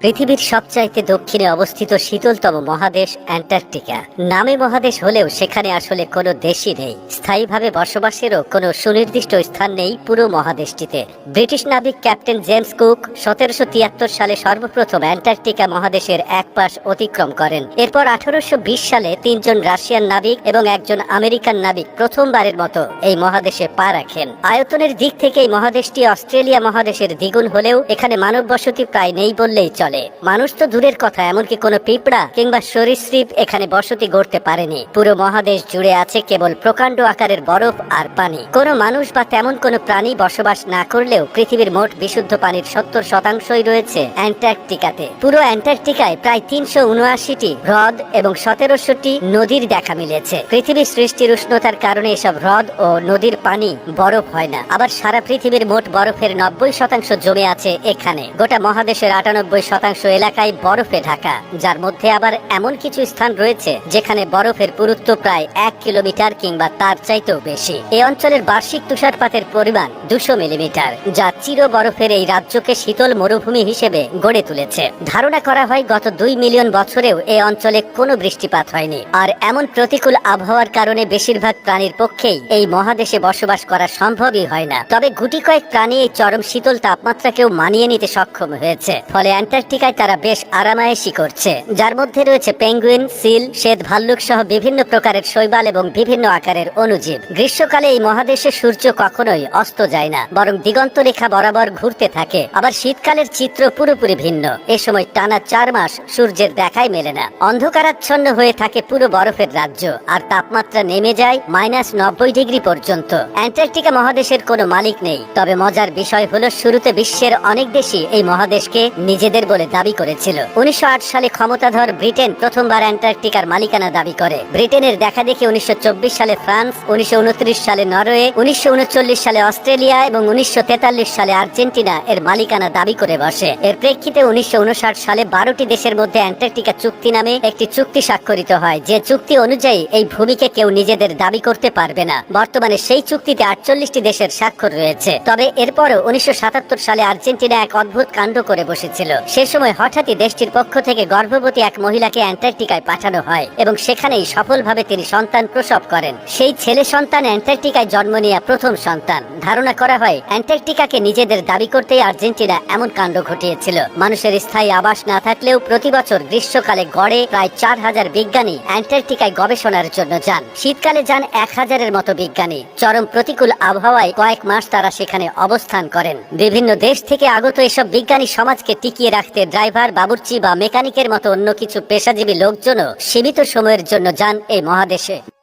পৃথিবীর সবচাইতে দক্ষিণে অবস্থিত শীতলতম মহাদেশ অ্যান্টার্কটিকা। নামে মহাদেশ হলেও সেখানে আসলে কোনো দেশই নেই। স্থায়ীভাবে বসবাসেরও কোনো সুনির্দিষ্ট স্থান নেই পুরো মহাদেশটিতে। ব্রিটিশ নাবিক ক্যাপ্টেন জেমস কুক সতেরোশো তিয়াত্তর সালে সর্বপ্রথম অ্যান্টার্কটিকা মহাদেশের এক পাশ অতিক্রম করেন। এরপর আঠারোশো বিশ সালে তিনজন রাশিয়ান নাবিক এবং একজন আমেরিকান নাবিক প্রথমবারের মতো এই মহাদেশে পা রাখেন। আয়তনের দিক থেকে এই মহাদেশটি অস্ট্রেলিয়া মহাদেশের দ্বিগুণ হলেও এখানে মানব বসতি প্রায় নেই বললেই চলে। মানুষ তো দূরের কথা, এমনকি কোনো পিঁপড়া কিংবা সরীসৃপ এখানে বসতি গড়তে পারেনি। পুরো মহাদেশ জুড়ে আছে কেবল প্রকাণ্ড আকারের বরফ আর পানি। কোনো মানুষ বা তেমন কোনো প্রাণী বসবাস না করলেও পৃথিবীর মোট বিশুদ্ধ পানির সত্তর শতাংশই রয়েছে অ্যান্টার্কটিকাতে। পুরো অ্যান্টার্কটিকায় প্রায় তিনশো উনআশিটি হ্রদ এবং সতেরোশোটি নদীর দেখা মিলেছে। পৃথিবীর সৃষ্টির উষ্ণতার কারণে এসব হ্রদ ও নদীর পানি বরফ হয় না। আবার সারা পৃথিবীর মোট বরফের নব্বই শতাংশ জমে আছে এখানে। গোটা মহাদেশের আটানব্বই শতাংশ এলাকায় বরফে ঢাকা, যার মধ্যে আবার এমন কিছু স্থান রয়েছে যেখানে বরফের পুরুত্ব প্রায় এক কিলোমিটার কিংবা তার চাইতেও বেশি। এই অঞ্চলের বার্ষিক তুষারপাতের পরিমাণ দুশো মিলিমিটার, যা চির বরফের এই রাজ্যকে শীতল মরুভূমি হিসেবে গড়ে তুলেছে। ধারণা করা হয় গত দুই মিলিয়ন বছরেও এই অঞ্চলে কোনো বৃষ্টিপাত হয়নি। আর এমন প্রতিকূল আবহাওয়ার কারণে বেশিরভাগ প্রাণীর পক্ষেই এই মহাদেশে বসবাস করা সম্ভবই হয় না। তবে গুটি কয়েক প্রাণী এই চরম শীতল তাপমাত্রাকেও মানিয়ে নিতে সক্ষম হয়েছে। ফলে অ্যান্টার্কটিকায় তারা বেশ আরামায়েশি করছে। যার মধ্যে রয়েছে পেঙ্গুইন, সিল, শ্বেত ভাল্লুক সহ বিভিন্ন প্রকারের শৈবাল এবং বিভিন্ন আকারের অণুজীব। গ্রীষ্মকালে এই মহাদেশে সূর্য কখনোই অস্ত যায় না, বরং দিগন্ত রেখা বরাবর ঘুরতে থাকে। আবার শীতকালের চিত্র পুরোপুরি ভিন্ন। এ সময় টানা চার মাস সূর্যের দেখাই মেলে না। অন্ধকারাচ্ছন্ন হয়ে থাকে পুরো বরফের রাজ্য, আর তাপমাত্রা নেমে যায় মাইনাস নব্বই ডিগ্রি পর্যন্ত। অ্যান্টার্কটিকা মহাদেশের কোনো মালিক নেই, তবে মজার বিষয় হলো শুরুতে বিশ্বের অনেক দেশই এই মহাদেশকে নিজেদের বলে দাবি করেছিল। উনিশশো আট সালে ক্ষমতাধর ব্রিটেন প্রথমবার অ্যান্টার্কটিকার মালিকানা দাবি করে। ব্রিটেনের দেখা দেখে উনিশশো সালে ফ্রান্স, উনিশশো সালে নরওয়ে, উনিশশো সালে অস্ট্রেলিয়া এবং উনিশশো তেতাল্লিশ সালে আর্জেন্টিনা এর মালিকানা দাবি করে বসে। এর প্রেক্ষিতে উনিশশো সালে বারোটি দেশের মধ্যে অ্যান্টার্কটিকা চুক্তি নামে একটি চুক্তি স্বাক্ষরিত হয়, যে চুক্তি অনুযায়ী এই ভূমিকে কেউ নিজেদের দাবি করতে পারবে না। বর্তমানে সেই চুক্তিতে আটচল্লিশটি দেশের স্বাক্ষর রয়েছে। তবে এরপরও উনিশশো সাতাত্তর সালে আর্জেন্টিনা এক অদ্ভুত কাণ্ড করে বসেছিল। সে সময় হঠাৎই দেশটির পক্ষ থেকে গর্ভবতী এক মহিলাকে অ্যান্টার্কটিকায় পাঠানো হয় এবং সেখানেই সফলভাবে তিনি সন্তান প্রসব করেন। সেই ছেলে সন্তান অ্যান্টার্কটিকায় জন্ম নেওয়া প্রথম সন্তান। ধারণা করা হয়, অ্যান্টার্কটিকাকে নিজেদের দাবি করতেই আর্জেন্টিনা এমন কাণ্ড ঘটিয়েছিল। মানুষের স্থায়ী আবাস না থাকলেও প্রতি বছর গ্রীষ্মকালে গড়ে প্রায় চার হাজার বিজ্ঞানী অ্যান্টার্কটিকায় গবেষণার জন্য যান। শীতকালে যান এক হাজারের মতো বিজ্ঞানী। চরম প্রতিকূল আবহাওয়ায় কয়েক মাস তারা সেখানে অবস্থান করেন। বিভিন্ন দেশ থেকে আগত এসব বিজ্ঞানী সমাজকে টিকিয়ে রাখতে ড্রাইভার, বাবুর্চি বা মেকানিকের মতো অন্য কিছু পেশাজীবী লোকজনও সীমিত সময়ের জন্য যান এই মহাদেশে।